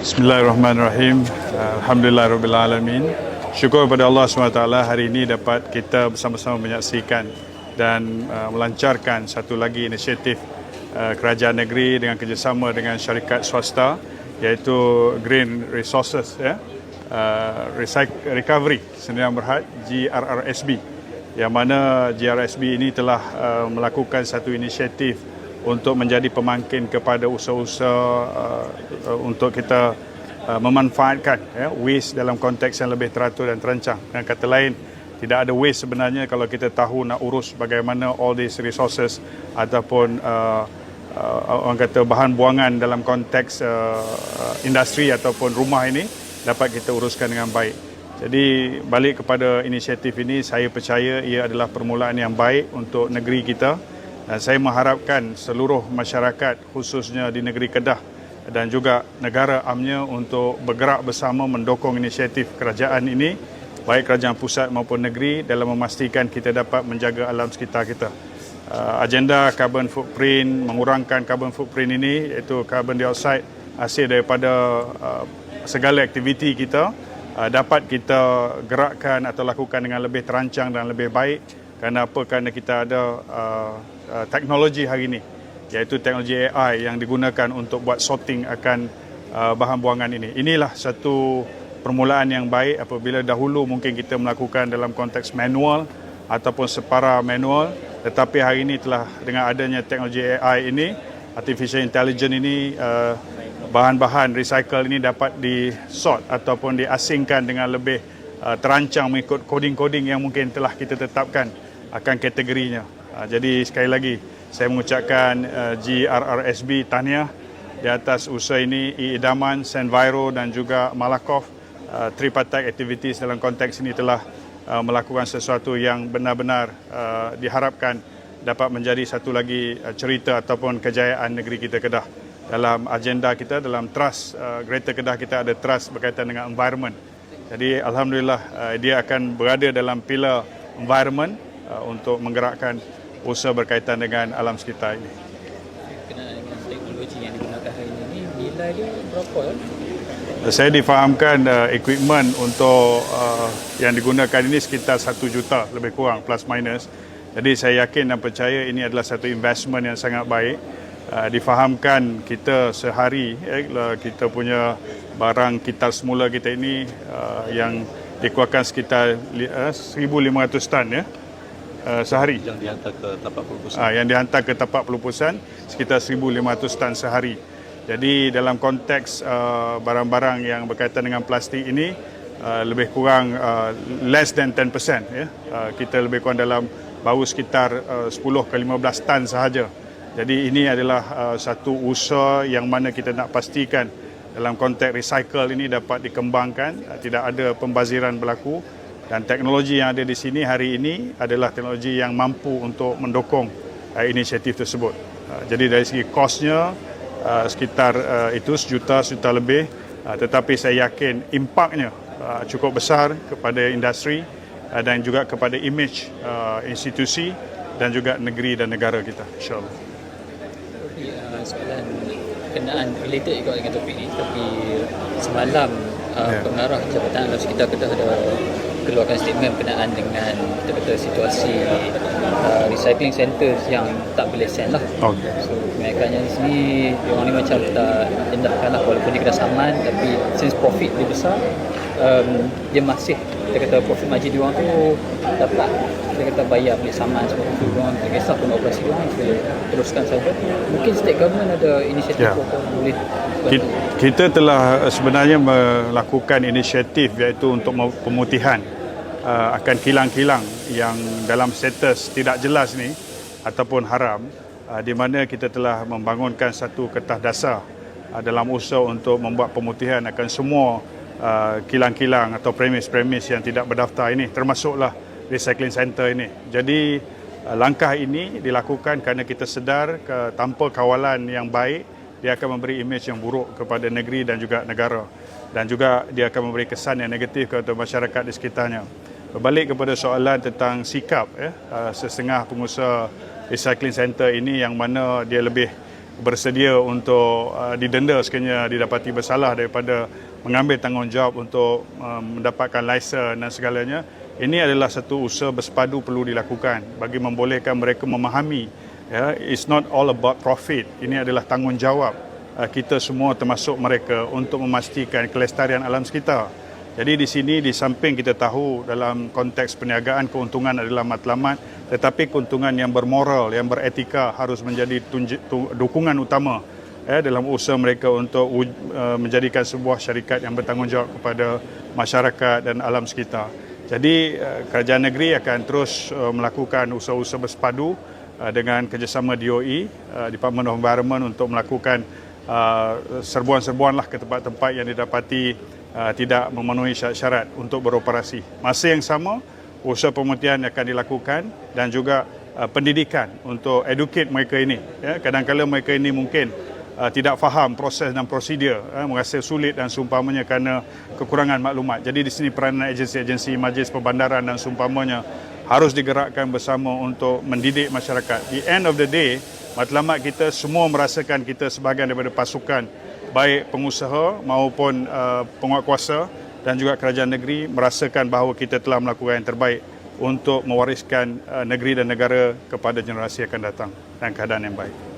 Bismillahirrahmanirrahim. Alhamdulillahirabbil Syukur kepada Allah SWT hari ini dapat kita bersama-sama menyaksikan dan uh, melancarkan satu lagi inisiatif uh, kerajaan negeri dengan kerjasama dengan syarikat swasta iaitu Green Resources ya. Uh, Recyc- Recovery Sdn Berhad GRRSB yang mana GRSB ini telah uh, melakukan satu inisiatif untuk menjadi pemangkin kepada usaha-usaha uh, uh, untuk kita uh, memanfaatkan ya, waste dalam konteks yang lebih teratur dan terancang. Dengan kata lain, tidak ada waste sebenarnya kalau kita tahu nak urus bagaimana all these resources ataupun uh, uh, orang kata bahan buangan dalam konteks uh, uh, industri ataupun rumah ini dapat kita uruskan dengan baik. Jadi balik kepada inisiatif ini saya percaya ia adalah permulaan yang baik untuk negeri kita saya mengharapkan seluruh masyarakat khususnya di negeri Kedah dan juga negara amnya untuk bergerak bersama mendukung inisiatif kerajaan ini baik kerajaan pusat maupun negeri dalam memastikan kita dapat menjaga alam sekitar kita. Uh, agenda carbon footprint mengurangkan carbon footprint ini iaitu carbon dioxide hasil daripada uh, segala aktiviti kita dapat kita gerakkan atau lakukan dengan lebih terancang dan lebih baik kerana apa? Kerana kita ada uh, uh, teknologi hari ini iaitu teknologi AI yang digunakan untuk buat sorting akan uh, bahan buangan ini. Inilah satu permulaan yang baik apabila dahulu mungkin kita melakukan dalam konteks manual ataupun separa manual tetapi hari ini telah dengan adanya teknologi AI ini artificial intelligence ini uh, bahan-bahan recycle ini dapat di sort ataupun diasingkan dengan lebih uh, terancang mengikut coding-coding yang mungkin telah kita tetapkan akan kategorinya. Uh, jadi sekali lagi saya mengucapkan uh, GRRSB tahniah di atas usaha ini Idaman, Senviro dan juga Malakoff uh, tripartite activities dalam konteks ini telah melakukan sesuatu yang benar-benar diharapkan dapat menjadi satu lagi cerita ataupun kejayaan negeri kita Kedah. Dalam agenda kita dalam trust Greater Kedah kita ada trust berkaitan dengan environment. Jadi alhamdulillah dia akan berada dalam pilar environment uh, untuk menggerakkan usaha berkaitan dengan alam sekitar ini. Kenaan dengan teknologi yang digunakan hari ini, nilai dia berapa? Ya? Saya difahamkan uh, equipment untuk uh, yang digunakan ini sekitar 1 juta lebih kurang plus minus. Jadi saya yakin dan percaya ini adalah satu investment yang sangat baik. Uh, difahamkan kita sehari eh, kita punya barang kitar semula kita ini uh, yang dikeluarkan sekitar uh, 1,500 tan ya uh, sehari. yang dihantar ke tapak pelupusan. uh, yang dihantar ke tapak pelupusan sekitar 1,500 tan sehari. Jadi dalam konteks uh, barang-barang yang berkaitan dengan plastik ini uh, lebih kurang uh, less than 10% ya. Uh, kita lebih kurang dalam baru sekitar uh, 10 ke 15 tan sahaja. Jadi ini adalah uh, satu usaha yang mana kita nak pastikan dalam konteks recycle ini dapat dikembangkan, tidak ada pembaziran berlaku dan teknologi yang ada di sini hari ini adalah teknologi yang mampu untuk mendukung uh, inisiatif tersebut. Uh, jadi dari segi kosnya uh, sekitar uh, itu sejuta, sejuta lebih uh, tetapi saya yakin impaknya uh, cukup besar kepada industri uh, dan juga kepada image uh, institusi dan juga negeri dan negara kita insyaallah. Uh, soalan kenaan related juga dengan topik ni tapi semalam uh, Ya. yeah. pengarah Jabatan Alam Sekitar Kedah ada keluarkan statement berkenaan dengan kita kata situasi uh, recycling centres yang tak berlesen lah. Okey. So di sini diorang ni macam tak endahkan lah walaupun dia kena saman tapi since profit dia besar um, dia masih kita kata profit margin diorang tu dapat. Kita kata bayar beli saman sebab tu diorang tak kisah pun operasi diorang boleh teruskan saja mungkin state government ada inisiatif yeah. apa boleh Kita telah eh, sebenarnya melakukan inisiatif iaitu untuk pemutihan uh, akan kilang-kilang yang dalam status tidak jelas ni ataupun haram uh, di mana kita telah membangunkan satu kertas dasar uh, dalam usaha untuk membuat pemutihan akan semua uh, kilang-kilang atau premis-premis yang tidak berdaftar ini termasuklah recycling center ini. Jadi uh, langkah ini dilakukan kerana kita sedar ke, tanpa kawalan yang baik dia akan memberi imej yang buruk kepada negeri dan juga negara dan juga dia akan memberi kesan yang negatif kepada masyarakat di sekitarnya. Berbalik kepada soalan tentang sikap ya, uh, setengah pengusaha recycling center ini yang mana dia lebih bersedia untuk uh, didenda sekiranya didapati bersalah daripada mengambil tanggungjawab untuk uh, mendapatkan lesen dan segalanya ini adalah satu usaha bersepadu perlu dilakukan bagi membolehkan mereka memahami ya it's not all about profit. Ini adalah tanggungjawab uh, kita semua termasuk mereka untuk memastikan kelestarian alam sekitar. Jadi di sini di samping kita tahu dalam konteks perniagaan keuntungan adalah matlamat tetapi keuntungan yang bermoral yang beretika harus menjadi tunj- tu- dukungan utama eh, dalam usaha mereka untuk uh, menjadikan sebuah syarikat yang bertanggungjawab kepada masyarakat dan alam sekitar. Jadi uh, kerajaan negeri akan terus uh, melakukan usaha-usaha bersepadu dengan kerjasama DOE, Department of Environment untuk melakukan serbuan-serbuan lah ke tempat-tempat yang didapati tidak memenuhi syarat-syarat untuk beroperasi. Masa yang sama, usaha pemutihan akan dilakukan dan juga pendidikan untuk educate mereka ini. Ya, kadang-kadang mereka ini mungkin uh, tidak faham proses dan prosedur, uh, merasa sulit dan seumpamanya kerana kekurangan maklumat. Jadi di sini peranan agensi-agensi majlis perbandaran dan seumpamanya harus digerakkan bersama untuk mendidik masyarakat. The end of the day, matlamat kita semua merasakan kita sebahagian daripada pasukan baik pengusaha maupun uh, penguatkuasa dan juga kerajaan negeri merasakan bahawa kita telah melakukan yang terbaik untuk mewariskan uh, negeri dan negara kepada generasi akan datang dan keadaan yang baik.